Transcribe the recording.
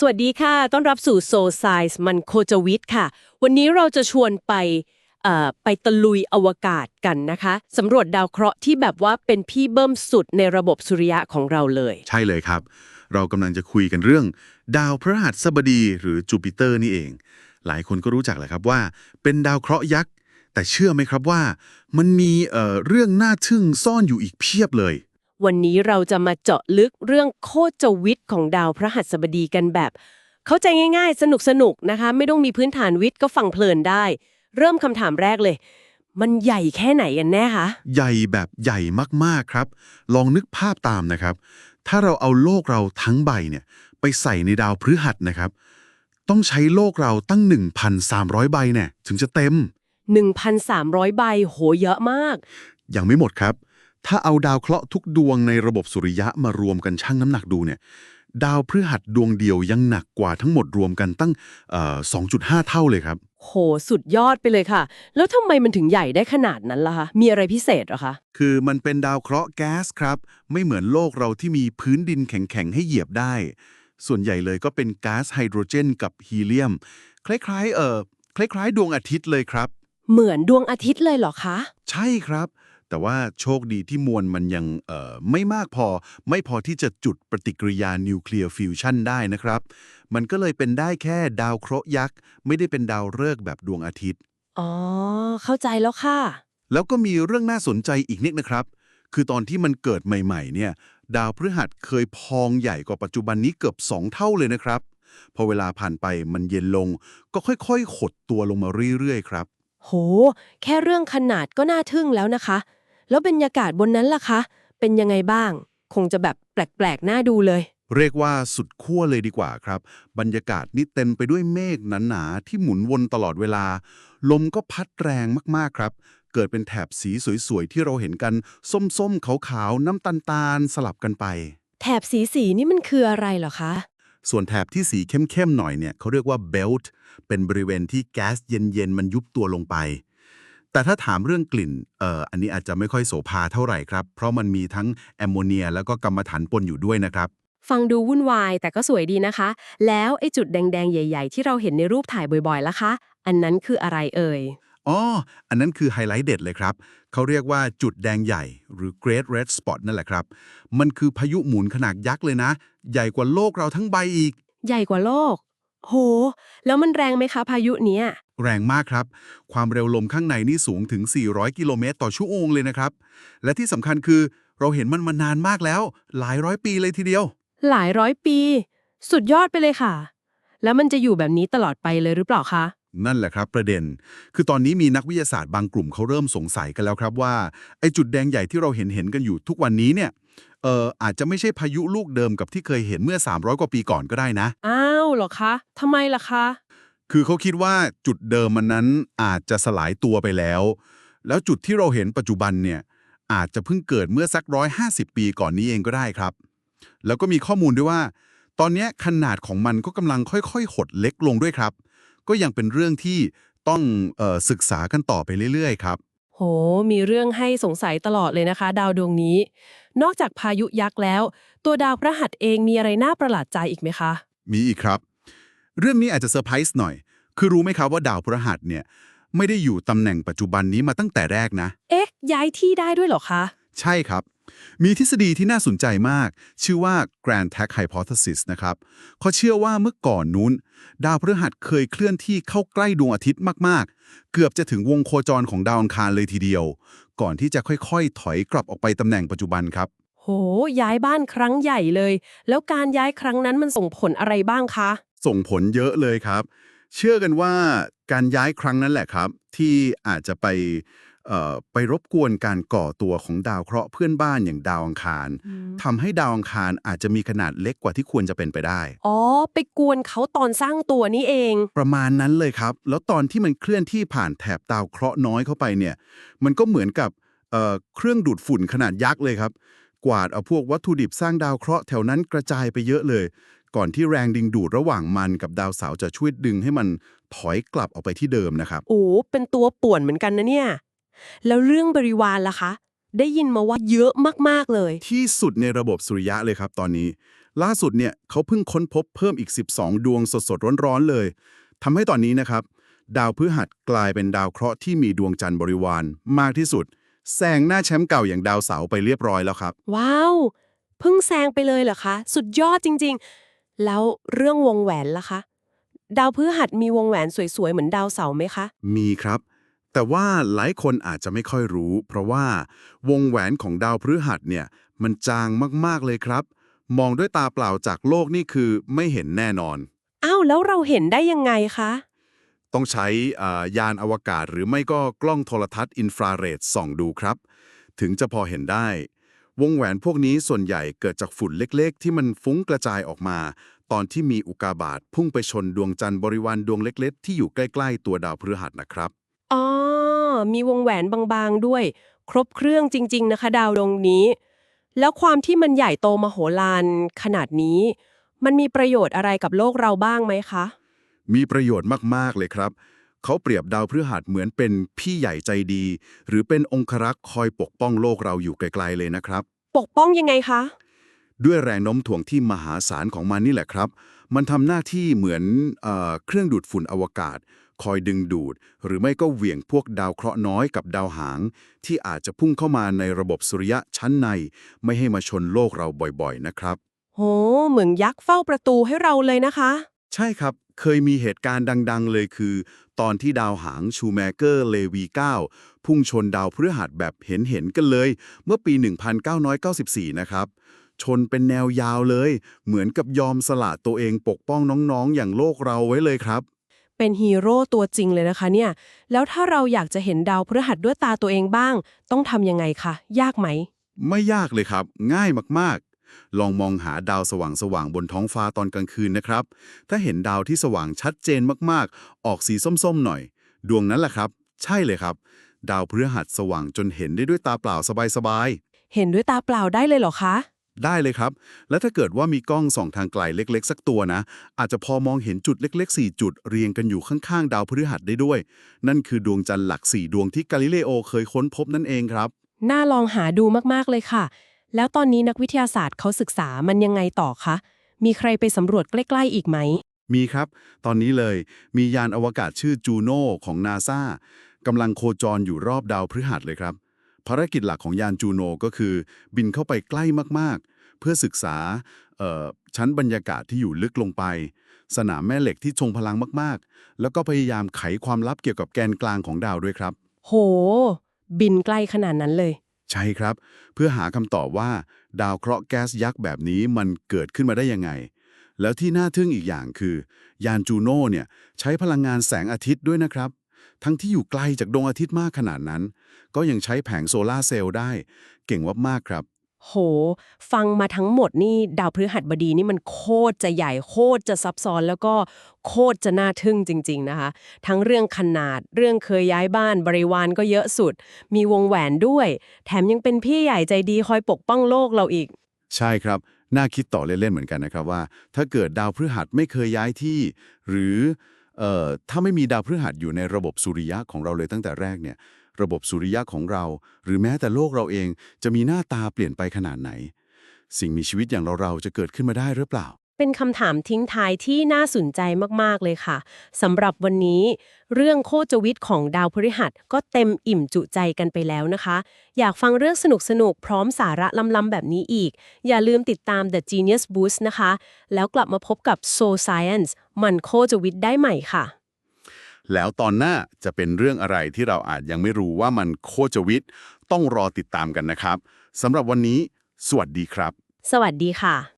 สวัสดีค่ะ ต้อนรับสู่ Soul Science มันโคจวิทย์ค่ะ วันนี้เราจะชวนไปเอ่อไปตะลุยอวกาศกันนะคะสำรวจดาวเคราะห์ที่แบบว่าเป็นพี่เบิ้มสุดในระบบสุริยะของเราเลย ใช่เลยครับ เรากำลังจะคุยกันเรื่อง ดาวพฤหัสบดีหรือจูปิเตอร์นี่เอง หลายคนก็รู้จักแหละครับว่า เป็นดาวเคราะห์ยักษ์ แต่เชื่อไหมครับว่า มันมีเอ่อเรื่องน่าทึ่งซ่อนอยู่อีกเพียบเลย วันนี้เราจะมาเจาะลึกเรื่องโคจวิทย์ของดาวพระหัสบดีกันแบบ เข้าใจง่ายๆ สนุกๆนะคะ ไม่ต้องมีพื้นฐานวิทย์ก็ฟังเพลินได้ เริ่มคำถามแรกเลย มันใหญ่แค่ไหนกันแน่คะ ใหญ่แบบใหญ่มากๆครับ ลองนึกภาพตามนะครับ ถ้าเราเอาโลกเราทั้งใบเนี่ยไปใส่ในดาวพฤหัสนะครับ ต้องใช้โลกเราตั้ง 1,300 ใบเนี่ยถึงจะเต็ม 1,300 ใบโหเยอะมาก ยังไม่หมดครับ ถ้าเอาดาวเคราะห์ทุกดวงในระบบสุริยะมารวมกันชั่งน้ำหนักดูเนี่ย ดาวพฤหัสดวงเดียวยังหนักกว่าทั้งหมดรวมกันตั้งเอ่อ2.5 เท่าเลยครับ โห สุดยอดไปเลยค่ะ แล้วทำไมมันถึงใหญ่ได้ขนาดนั้นล่ะคะ มีอะไรพิเศษเหรอคะ คือมันเป็นดาวเคราะห์แก๊สครับ ไม่เหมือนโลกเราที่มีพื้นดินแข็งๆให้เหยียบได้ ส่วนใหญ่เลยก็เป็นก๊าซไฮโดรเจน กับฮีเลียม คล้ายๆ เอ่อ คล้ายๆ ดวงอาทิตย์เลยครับ เหมือนดวงอาทิตย์เลยเหรอคะ ใช่ครับ แต่ว่าโชคดีที่มวลมันยังเอ่อไม่มากพอ ไม่พอที่จะจุดปฏิกิริยานิวเคลียร์ฟิวชันได้นะครับ มันก็เลยเป็นได้แค่ดาวเคราะห์ยักษ์ ไม่ได้เป็นดาวฤกษ์แบบดวงอาทิตย์ อ๋อ เข้าใจแล้วค่ะ แล้วก็มีเรื่องน่าสนใจอีกนิดนะครับ คือตอนที่มันเกิดใหม่ๆ เนี่ย ดาวพฤหัสเคยพองใหญ่กว่าปัจจุบันนี้เกือบ2 เท่าเลยนะครับ พอเวลาผ่านไปมันเย็นลง ก็ค่อยๆหดตัวลงมาเรื่อยๆ ครับ โห แค่เรื่องขนาดก็น่าทึ่งแล้วนะคะ แล้วบรรยากาศบนนั้นล่ะคะ เป็นยังไงบ้าง คงจะแบบแปลกๆน่าดูเลย เรียกว่าสุดขั้วเลยดีกว่าครับ บรรยากาศนี่เต็มไปด้วยเมฆหนาๆที่หมุนวนตลอดเวลา ลมก็พัดแรงมากๆครับ เกิดเป็นแถบสีสวยๆที่เราเห็นกัน ส้มๆขาวๆน้ำตาลๆสลับกันไป แถบสีสีๆนี่มันคืออะไรเหรอคะ ส่วนแถบที่สีเข้มๆหน่อยเนี่ยเขาเรียกว่าเบลต์เป็นบริเวณที่แก๊สเย็นๆมันยุบตัวลงไป แต่ถ้าถามเรื่องกลิ่นเอ่ออันนี้อาจจะไม่ค่อยโสภาเท่าไหร่ครับ เพราะมันมีทั้งแอมโมเนียแล้วก็กัมมันถันปนอยู่ด้วยนะครับ ฟังดูวุ่นวายแต่ก็สวยดีนะคะ แล้วไอ้จุดแดงๆ ใหญ่ ๆ ที่เราเห็นในรูปถ่ายบ่อยๆล่ะคะ อันนั้นคืออะไรเอ่ยอ๋อ อันนั้นคือไฮไลท์เด็ดเลยครับ เขาเรียกว่าจุดแดงใหญ่ หรือ Great Red Spot นั่นแหละครับ มันคือพายุหมุนขนาดยักษ์เลยนะ ใหญ่กว่าโลกเราทั้งใบอีก ใหญ่กว่าโลก โห แล้วมันแรงไหมคะพายุเนี้ย แรงมากครับ ความเร็วลมข้างในนี่สูงถึง 400 กิโลเมตรต่อชั่วโมงเลยนะครับ และที่สำคัญคือเราเห็นมันมานานมากแล้ว หลายร้อยปีเลยทีเดียว หลายร้อยปี สุดยอดไปเลยค่ะ แล้วมันจะอยู่แบบนี้ตลอดไปเลยหรือเปล่าคะนั่นแหละครับประเด็น คือตอนนี้มีนักวิทยาศาสตร์บางกลุ่มเขาเริ่มสงสัยกันแล้วครับว่าไอ้จุดแดงใหญ่ที่เราเห็นเห็นๆกันอยู่ทุกวันนี้เนี่ยเอ่ออาจจะไม่ใช่พายุลูกเดิมกับที่เคยเห็นเมื่อ 300 กว่าปีก่อนก็ได้นะ อ้าวเหรอคะทำไมล่ะคะ คือเขาคิดว่าจุดเดิมมันนั้นอาจจะสลายตัวไปแล้ว แล้วจุดที่เราเห็นปัจจุบันเนี่ยอาจจะเพิ่งเกิดเมื่อสักร้อยห้าสิบปีก่อนนี้เองก็ได้ครับ แล้วก็มีข้อมูลด้วยว่า ตอนเนี้ยขนาดของมันก็กำลังค่อยๆ หดเล็กลงด้วยครับ ก็ยังเป็นเรื่องที่ต้องเออศึกษากันต่อไปเรื่อยๆ ครับ โห มีเรื่องให้สงสัยตลอดเลยนะคะ ดาวดวงนี้ นอกจากพายุยักษ์แล้ว ตัวดาวพระหัสเองมีอะไรน่าประหลาดใจอีกไหมคะ มีอีกครับ เรื่องนี้อาจจะเซอร์ไพรส์หน่อย คือรู้ไหมครับว่าดาวพฤหัสเนี่ยไม่ได้อยู่ตำแหน่งปัจจุบันนี้มาตั้งแต่แรกนะ เอ๊ะ ย้ายที่ได้ด้วยเหรอคะ ใช่ครับ มีทฤษฎีที่น่าสนใจมาก ชื่อว่า Grand Tag Hypothesis นะครับเขาเชื่อว่าเมื่อก่อนนู้น ดาวพฤหัสเคยเคลื่อนที่เข้าใกล้ดวงอาทิตย์มากๆ เกือบจะถึงวงโคจรของดาวอังคารเลยทีเดียว ก่อนที่จะค่อยๆ ถอยกลับออกไปตำแหน่งปัจจุบันครับโห ย้ายบ้านครั้งใหญ่เลย แล้วการย้ายครั้งนั้นมันส่งผลอะไรบ้างคะ ส่งผลเยอะเลยครับ เชื่อกันว่าการย้ายครั้งนั้นแหละครับ ที่อาจจะไปเอ่อไปรบกวนการก่อตัวของดาวเคราะห์เพื่อนบ้านอย่างดาวอังคารอืมทำให้ดาวอังคารอาจจะมีขนาดเล็กกว่าที่ควรจะเป็นไปได้ อ๋อ ไปกวนเขาตอนสร้างตัวนี่เอง ประมาณนั้นเลยครับ แล้วตอนที่มันเคลื่อนที่ผ่านแถบดาวเคราะห์น้อยเข้าไปเนี่ย มันก็เหมือนกับเอ่อเครื่องดูดฝุ่นขนาดยักษ์เลยครับ กวาดเอาพวกวัตถุดิบสร้างดาวเคราะห์แถวนั้นกระจายไปเยอะเลย ก่อนที่แรงดึงดูดระหว่างมันกับดาวเสาร์จะช่วยดึงให้มันถอยกลับออกไปที่เดิมนะครับ โอ้ เป็นตัวป่วนเหมือนกันนะเนี่ย แล้วเรื่องบริวารล่ะคะ ได้ยินมาว่าเยอะมากๆเลย ที่สุดในระบบสุริยะเลยครับตอนนี้ ล่าสุดเนี่ยเขาเพิ่งค้นพบเพิ่มอีก 12 ดวงสดๆร้อนๆเลยทำให้ตอนนี้นะครับ ดาวพฤหัสกลายเป็นดาวเคราะห์ที่มีดวงจันทร์บริวารมากที่สุดแซงหน้าแชมป์เก่าอย่างดาวเสาร์ไปเรียบร้อยแล้วครับ ว้าว เพิ่งแซงไปเลยเหรอคะ สุดยอดจริง ๆ แล้วเรื่องวงแหวนล่ะคะ ดาวพฤหัสมีวงแหวนสวยๆ เหมือนดาวเสาร์ไหมคะ มีครับ แต่ว่าหลายคนอาจจะไม่ค่อยรู้ เพราะว่าวงแหวนของดาวพฤหัสเนี่ยมันจางมากๆเลยครับ มองด้วยตาเปล่าจากโลกนี่คือไม่เห็นแน่นอน อ้าวแล้วเราเห็นได้ยังไงคะ ต้องใช้อ่ายานอวกาศหรือไม่ก็กล้องโทรทัศน์อินฟราเรดส่องดูครับ ถึงจะพอเห็นได้ วงแหวนพวกนี้ส่วนใหญ่เกิดจากฝุ่นเล็กๆ ที่มันฟุ้งกระจายออกมา ตอนที่มีอุกาบาตพุ่งไปชนดวงจันทร์บริวารดวงเล็กๆ ที่อยู่ใกล้ๆ ตัวดาวพฤหัสนะครับ อ๋อ มีวงแหวนบางๆด้วย ครบเครื่องจริง ๆ นะคะ ดาวดวงนี้ แล้วความที่มันใหญ่โตมโหฬารขนาดนี้ มันมีประโยชน์อะไรกับโลกเราบ้างไหมคะ มีประโยชน์มากๆเลยครับ เขาเปรียบดาวพฤหัสเหมือนเป็นพี่ใหญ่ใจดี หรือเป็นองครักษ์คอยปกป้องโลกเราอยู่ไกลๆเลยนะครับ ปกป้องยังไงคะ ด้วยแรงโน้มถ่วงที่มหาศาลของมันนี่แหละครับ มันทำหน้าที่เหมือนเออเครื่องดูดฝุ่นอวกาศ คอยดึงดูด หรือไม่ก็เหวี่ยงพวกดาวเคราะห์น้อยกับดาวหาง ที่อาจจะพุ่งเข้ามาในระบบสุริยะชั้นใน ไม่ให้มาชนโลกเราบ่อยๆ นะครับ โห เหมือนยักษ์เฝ้าประตูให้เราเลยนะคะ ใช่ครับ เคยมีเหตุการณ์ดัง ๆ เลยคือ ตอนที่ดาวหางชูแมเกอร์เลวี 9 พุ่งชนดาวพฤหัสแบบเห็น ๆ กันเลย เมื่อปี 1994 นะครับ ชนเป็นแนวยาวเลย เหมือนกับยอมสละตัวเองปกป้องน้องๆ อย่างโลกเราไว้เลยครับ เป็นฮีโร่ตัวจริงเลยนะคะเนี่ย แล้วถ้าเราอยากจะเห็นดาวพฤหัสด้วยตาตัวเองบ้าง ต้องทำยังไงคะ ยากไหม ไม่ยากเลยครับ ง่ายมากๆ ลองมองหาดาวสว่างๆบนท้องฟ้าตอนกลางคืนนะครับ ถ้าเห็นดาวที่สว่างชัดเจนมากๆ ออกสีส้มๆหน่อย ดวงนั้นแหละครับ ใช่เลยครับ ดาวพฤหัสสว่างจนเห็นได้ด้วยตาเปล่าสบายๆเห็นด้วยตาเปล่าได้เลยเหรอคะ ได้เลยครับ แล้วถ้าเกิดว่ามีกล้องส่องทางไกลเล็ก ๆ สักตัวนะ อาจจะพอมองเห็นจุดเล็ก ๆ 4 จุดเรียงกันอยู่ข้างๆ ดาวพฤหัสได้ด้วย นั่นคือดวงจันทร์หลัก 4 ดวงที่กาลิเลโอเคยค้นพบนั่นเองครับ น่าลองหาดูมากๆเลยค่ะ แล้วตอนนี้นักวิทยาศาสตร์เขาศึกษามันยังไงต่อคะ มีใครไปสำรวจใกล้ ๆ อีกไหม มีครับ ตอนนี้เลยมียานอวกาศชื่อจูโน่ของนาซากำลังโคจรอยู่รอบดาวพฤหัสเลยครับ ภารกิจหลักของยานจูโน่ก็คือ บินเข้าไปใกล้มากๆ เพื่อศึกษาเอ่อชั้นบรรยากาศที่อยู่ลึกลงไป สนามแม่เหล็กที่ทรงพลังมากๆ แล้วก็พยายามไขความลับเกี่ยวกับแกนกลางของดาวด้วยครับ โห บินใกล้ขนาดนั้นเลย ใช่ครับ เพื่อหาคำตอบว่า ดาวเคราะห์แก๊สยักษ์แบบนี้มันเกิดขึ้นมาได้ยังไง แล้วที่น่าทึ่งอีกอย่างคือ ยานจูโน่เนี่ยใช้พลังงานแสงอาทิตย์ด้วยนะครับ ทั้งที่อยู่ไกลจากดวงอาทิตย์มากขนาดนั้น ก็ยังใช้แผงโซลาร์เซลล์ได้ เก่งมากๆครับ โห ฟังมาทั้งหมดนี่ดาวพฤหัสบดีนี่มันโคตรจะใหญ่โคตรจะซับซ้อนแล้วก็โคตรจะน่าทึ่งจริง ๆนะคะ ทั้งเรื่องขนาดเรื่องเคยย้ายบ้านบริวารก็เยอะสุด มีวงแหวนด้วย แถมยังเป็นพี่ใหญ่ใจดีคอยปกป้องโลกเราอีก ใช่ครับ น่าคิดต่อเล่นๆเหมือนกันนะครับว่า ถ้าเกิดดาวพฤหัสไม่เคยย้ายที่ หรือเอ่อถ้าไม่มีดาวพฤหัสอยู่ในระบบสุริยะของเราเลยตั้งแต่แรกเนี่ย ระบบสุริยะของเรา หรือแม้แต่โลกเราเองจะมีหน้าตาเปลี่ยนไปขนาดไหน สิ่งมีชีวิตอย่างเราๆจะเกิดขึ้นมาได้หรือเปล่า เป็นคำถามทิ้งท้ายที่น่าสนใจมากๆเลยค่ะสำหรับวันนี้ เรื่องโคจวิทย์ของดาวพฤหัสก็เต็มอิ่มจุใจกันไปแล้วนะคะ อยากฟังเรื่องสนุกๆพร้อมสาระล้ำๆแบบนี้อีก อย่าลืมติดตาม The Genius Boost นะคะ แล้วกลับมาพบกับ Soul Science มันโคจวิทย์ได้ใหม่ค่ะ แล้วตอนหน้าจะเป็นเรื่องอะไรที่เราอาจยังไม่รู้ว่ามันโคจวิทย์ต้องรอติดตามกันนะครับสำหรับวันนี้ สวัสดีครับ สวัสดีค่ะ